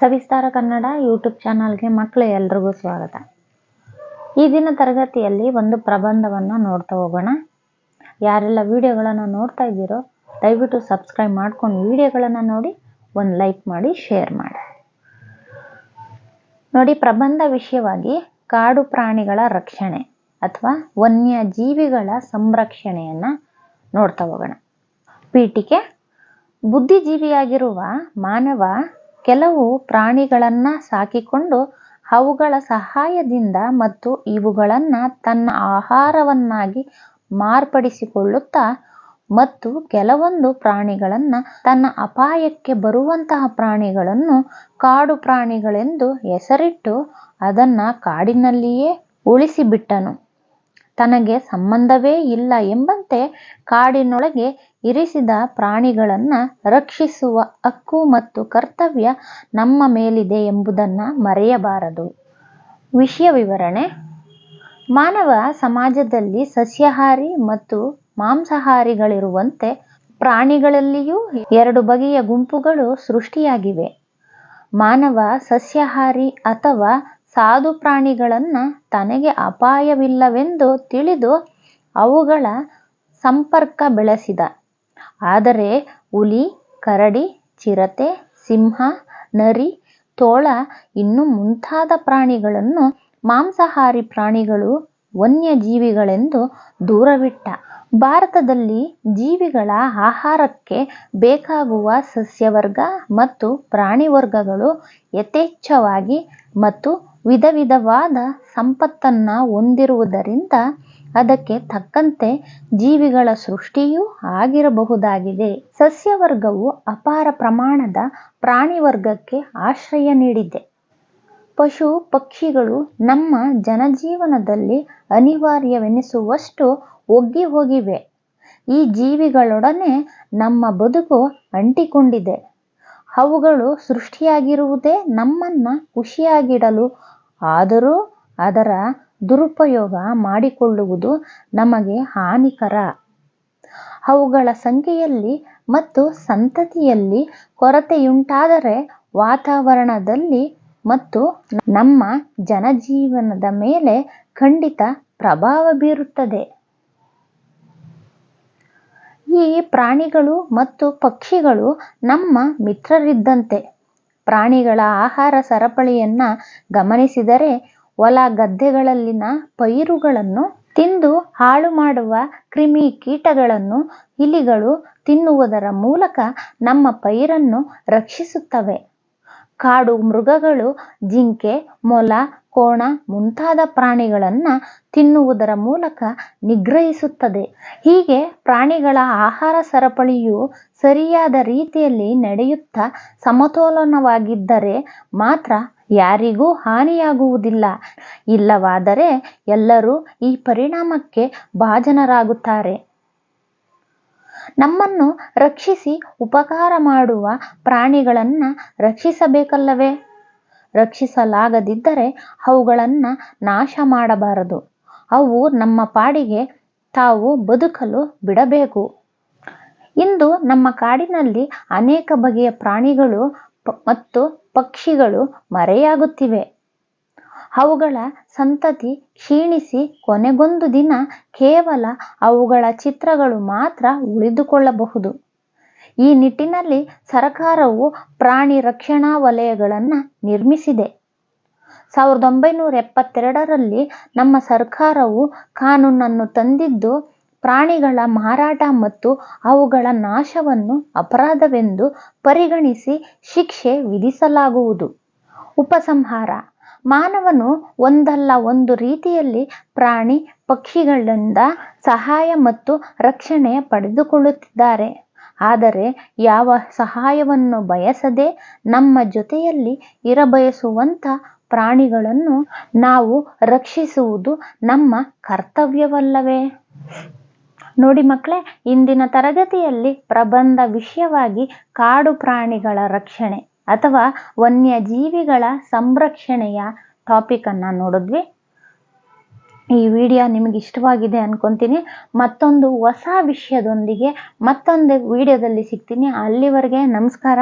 ಸವಿಸ್ತಾರ Kannada YouTube ಚಾನಲ್ಗೆ ಮಕ್ಕಳು ಎಲ್ರಿಗೂ ಸ್ವಾಗತ. ಈ ದಿನ ತರಗತಿಯಲ್ಲಿ ಒಂದು ಪ್ರಬಂಧವನ್ನು ನೋಡ್ತಾ ಹೋಗೋಣ. ಯಾರೆಲ್ಲ ವಿಡಿಯೋಗಳನ್ನು ನೋಡ್ತಾ ಇದ್ದೀರೋ, ದಯವಿಟ್ಟು ಸಬ್ಸ್ಕ್ರೈಬ್ ಮಾಡ್ಕೊಂಡು ವಿಡಿಯೋಗಳನ್ನು ನೋಡಿ, ಒಂದು ಲೈಕ್ ಮಾಡಿ, ಶೇರ್ ಮಾಡಿ. ನೋಡಿ, ಪ್ರಬಂಧ ವಿಷಯವಾಗಿ ಕಾಡು ಪ್ರಾಣಿಗಳ ರಕ್ಷಣೆ ಅಥವಾ ವನ್ಯ ಜೀವಿಗಳ ಸಂರಕ್ಷಣೆಯನ್ನು ನೋಡ್ತಾ ಹೋಗೋಣ. ಪೀಠಿಕೆ, ಬುದ್ಧಿಜೀವಿಯಾಗಿರುವ ಮಾನವ ಕೆಲವು ಪ್ರಾಣಿಗಳನ್ನು ಸಾಕಿಕೊಂಡು ಅವುಗಳ ಸಹಾಯದಿಂದ ಮತ್ತು ಇವುಗಳನ್ನು ತನ್ನ ಆಹಾರವನ್ನಾಗಿ ಮಾರ್ಪಡಿಸಿಕೊಳ್ಳುತ್ತಾ ಮತ್ತು ಕೆಲವೊಂದು ಪ್ರಾಣಿಗಳನ್ನು ತನ್ನ ಅಪಾಯಕ್ಕೆ ಬರುವಂತಹ ಪ್ರಾಣಿಗಳನ್ನು ಕಾಡು ಪ್ರಾಣಿಗಳೆಂದು ಹೆಸರಿಟ್ಟು ಅದನ್ನು ಕಾಡಿನಲ್ಲಿಯೇ ಉಳಿಸಿಬಿಟ್ಟನು. ತನಗೆ ಸಂಬಂಧವೇ ಇಲ್ಲ ಎಂಬಂತೆ ಕಾಡಿನೊಳಗೆ ಇರಿಸಿದ ಪ್ರಾಣಿಗಳನ್ನು ರಕ್ಷಿಸುವ ಹಕ್ಕು ಮತ್ತು ಕರ್ತವ್ಯ ನಮ್ಮ ಮೇಲಿದೆ ಎಂಬುದನ್ನು ಮರೆಯಬಾರದು. ವಿಷಯ ವಿವರಣೆ. ಮಾನವ ಸಮಾಜದಲ್ಲಿ ಸಸ್ಯಾಹಾರಿ ಮತ್ತು ಮಾಂಸಾಹಾರಿಗಳಿರುವಂತೆ ಪ್ರಾಣಿಗಳಲ್ಲಿಯೂ ಎರಡು ಬಗೆಯ ಗುಂಪುಗಳು ಸೃಷ್ಟಿಯಾಗಿವೆ. ಮಾನವ ಸಸ್ಯಾಹಾರಿ ಅಥವಾ ಸಾಧು ಪ್ರಾಣಿಗಳನ್ನು ತನಗೆ ಅಪಾಯವಿಲ್ಲವೆಂದು ತಿಳಿದು ಅವುಗಳ ಸಂಪರ್ಕ ಬೆಳೆಸಿದ. ಆದರೆ ಹುಲಿ, ಕರಡಿ, ಚಿರತೆ, ಸಿಂಹ, ನರಿ, ತೋಳ ಇನ್ನು ಮುಂತಾದ ಪ್ರಾಣಿಗಳನ್ನು ಮಾಂಸಾಹಾರಿ ಪ್ರಾಣಿಗಳು ವನ್ಯಜೀವಿಗಳೆಂದು ದೂರವಿಟ್ಟ. ಭಾರತದಲ್ಲಿ ಜೀವಿಗಳ ಆಹಾರಕ್ಕೆ ಬೇಕಾಗುವ ಸಸ್ಯವರ್ಗ ಮತ್ತು ಪ್ರಾಣಿ ವರ್ಗಗಳು ಯಥೇಚ್ಛವಾಗಿ ಮತ್ತು ವಿಧ ವಿಧವಾದ ಸಂಪತ್ತನ್ನು ಹೊಂದಿರುವುದರಿಂದ ಅದಕ್ಕೆ ತಕ್ಕಂತೆ ಜೀವಿಗಳ ಸೃಷ್ಟಿಯೂ ಆಗಿರಬಹುದಾಗಿದೆ. ಸಸ್ಯವರ್ಗವು ಅಪಾರ ಪ್ರಮಾಣದ ಪ್ರಾಣಿವರ್ಗಕ್ಕೆ ಆಶ್ರಯ ನೀಡಿದೆ. ಪಶು ಪಕ್ಷಿಗಳು ನಮ್ಮ ಜನಜೀವನದಲ್ಲಿ ಅನಿವಾರ್ಯವೆನಿಸುವಷ್ಟು ಒಗ್ಗಿ ಹೋಗಿವೆ ಈ ಜೀವಿಗಳೊಡನೆ ನಮ್ಮ ಬದುಕು ಅಂಟಿಕೊಂಡಿದೆ. ಅವುಗಳು ಸೃಷ್ಟಿಯಾಗಿರುವುದೇ ನಮ್ಮನ್ನು ಖುಷಿಯಾಗಿಡಲು ಆದರೂ ಅದರ ದುರುಪಯೋಗ ಮಾಡಿಕೊಳ್ಳುವುದು ನಮಗೆ ಹಾನಿಕರ. ಅವುಗಳ ಸಂಖ್ಯೆಯಲ್ಲಿ ಮತ್ತು ಸಂತತಿಯಲ್ಲಿ ಕೊರತೆಯುಂಟಾದರೆ ವಾತಾವರಣದಲ್ಲಿ ಮತ್ತು ನಮ್ಮ ಜನಜೀವನದ ಮೇಲೆ ಖಂಡಿತ ಪ್ರಭಾವ ಬೀರುತ್ತದೆ. ಈ ಪ್ರಾಣಿಗಳು ಮತ್ತು ಪಕ್ಷಿಗಳು ನಮ್ಮ ಮಿತ್ರರಿದ್ದಂತೆ. ಪ್ರಾಣಿಗಳ ಆಹಾರ ಸರಪಳಿಯನ್ನು ಗಮನಿಸಿದರೆ ಹೊಲ ಗದ್ದೆಗಳಲ್ಲಿನ ಪೈರುಗಳನ್ನು ತಿಂದು ಹಾಳು ಮಾಡುವ ಕ್ರಿಮಿ ಕೀಟಗಳನ್ನು ಇಲಿಗಳು ತಿನ್ನುವುದರ ಮೂಲಕ ನಮ್ಮ ಪೈರನ್ನು ರಕ್ಷಿಸುತ್ತವೆ. ಕಾಡು ಮೃಗಗಳು, ಜಿಂಕೆ, ಮೊಲ, ಕೋಣ ಮುಂತಾದ ಪ್ರಾಣಿಗಳನ್ನು ತಿನ್ನುವುದರ ಮೂಲಕ ನಿಗ್ರಹಿಸುತ್ತದೆ. ಹೀಗೆ ಪ್ರಾಣಿಗಳ ಆಹಾರ ಸರಪಳಿಯು ಸರಿಯಾದ ರೀತಿಯಲ್ಲಿ ನಡೆಯುತ್ತಾ ಸಮತೋಲನವಾಗಿದ್ದರೆ ಮಾತ್ರ ಯಾರಿಗೂ ಹಾನಿಯಾಗುವುದಿಲ್ಲ. ಇಲ್ಲವಾದರೆ ಎಲ್ಲರೂ ಈ ಪರಿಣಾಮಕ್ಕೆ ಭಾಜನರಾಗುತ್ತಾರೆ. ನಮ್ಮನ್ನು ರಕ್ಷಿಸಿ ಉಪಕಾರ ಮಾಡುವ ಪ್ರಾಣಿಗಳನ್ನು ರಕ್ಷಿಸಬೇಕಲ್ಲವೇ? ರಕ್ಷಿಸಲಾಗದಿದ್ದರೆ ಅವುಗಳನ್ನು ನಾಶ ಮಾಡಬಾರದು. ಅವು ನಮ್ಮ ಪಾಡಿಗೆ ತಾವು ಬದುಕಲು ಬಿಡಬೇಕು. ಇಂದು ನಮ್ಮ ಕಾಡಿನಲ್ಲಿ ಅನೇಕ ಬಗೆಯ ಪ್ರಾಣಿಗಳು ಮತ್ತು ಪಕ್ಷಿಗಳು ಮರೆಯಾಗುತ್ತಿವೆ. ಅವುಗಳ ಸಂತತಿ ಕ್ಷೀಣಿಸಿ ಕೊನೆಗೊಂದು ದಿನ ಕೇವಲ ಅವುಗಳ ಚಿತ್ರಗಳು ಮಾತ್ರ ಉಳಿದುಕೊಳ್ಳಬಹುದು. ಈ ನಿಟ್ಟಿನಲ್ಲಿ ಸರ್ಕಾರವು ಪ್ರಾಣಿ ರಕ್ಷಣಾ ವಲಯಗಳನ್ನು ನಿರ್ಮಿಸಿದೆ. ಸಾವಿರದ ಒಂಬೈನೂರ ಎಪ್ಪತ್ತೆರಡರಲ್ಲಿ ನಮ್ಮ ಸರ್ಕಾರವು ಕಾನೂನನ್ನು ತಂದಿದ್ದು, ಪ್ರಾಣಿಗಳ ಮಾರಾಟ ಮತ್ತು ಅವುಗಳ ನಾಶವನ್ನು ಅಪರಾಧವೆಂದು ಪರಿಗಣಿಸಿ ಶಿಕ್ಷೆ ವಿಧಿಸಲಾಗುವುದು. ಉಪಸಂಹಾರ ಮಾನವನು ಒಂದಲ್ಲ ಒಂದು ರೀತಿಯಲ್ಲಿ ಪ್ರಾಣಿ ಪಕ್ಷಿಗಳಿಂದ ಸಹಾಯ ಮತ್ತು ರಕ್ಷಣೆ ಪಡೆದುಕೊಳ್ಳುತ್ತಿದ್ದಾರೆ. ಆದರೆ ಯಾವ ಸಹಾಯವನ್ನು ಬಯಸದೆ ನಮ್ಮ ಜೊತೆಯಲ್ಲಿ ಇರಬಯಸುವಂಥ ಪ್ರಾಣಿಗಳನ್ನು ನಾವು ರಕ್ಷಿಸುವುದು ನಮ್ಮ ಕರ್ತವ್ಯವಲ್ಲವೇ? ನೋಡಿ ಮಕ್ಕಳೇ, ಇಂದಿನ ತರಗತಿಯಲ್ಲಿ ಪ್ರಬಂಧ ವಿಷಯವಾಗಿ ಕಾಡು ಪ್ರಾಣಿಗಳ ರಕ್ಷಣೆ. ಅಥವಾ ವನ್ಯಜೀವಿಗಳ ಸಂರಕ್ಷಣೆಯ ಟಾಪಿಕನ್ನು ನೋಡಿದ್ವಿ. ಈ ವಿಡಿಯೋ ನಿಮಗೆ ಇಷ್ಟವಾಗಿದೆ ಅನ್ಕೊತೀನಿ. ಮತ್ತೊಂದು ಹೊಸ ವಿಷಯದೊಂದಿಗೆ ಮತ್ತೊಂದು ವಿಡಿಯೋದಲ್ಲಿ ಸಿಗ್ತೀನಿ. ಅಲ್ಲಿವರೆಗೆ ನಮಸ್ಕಾರ.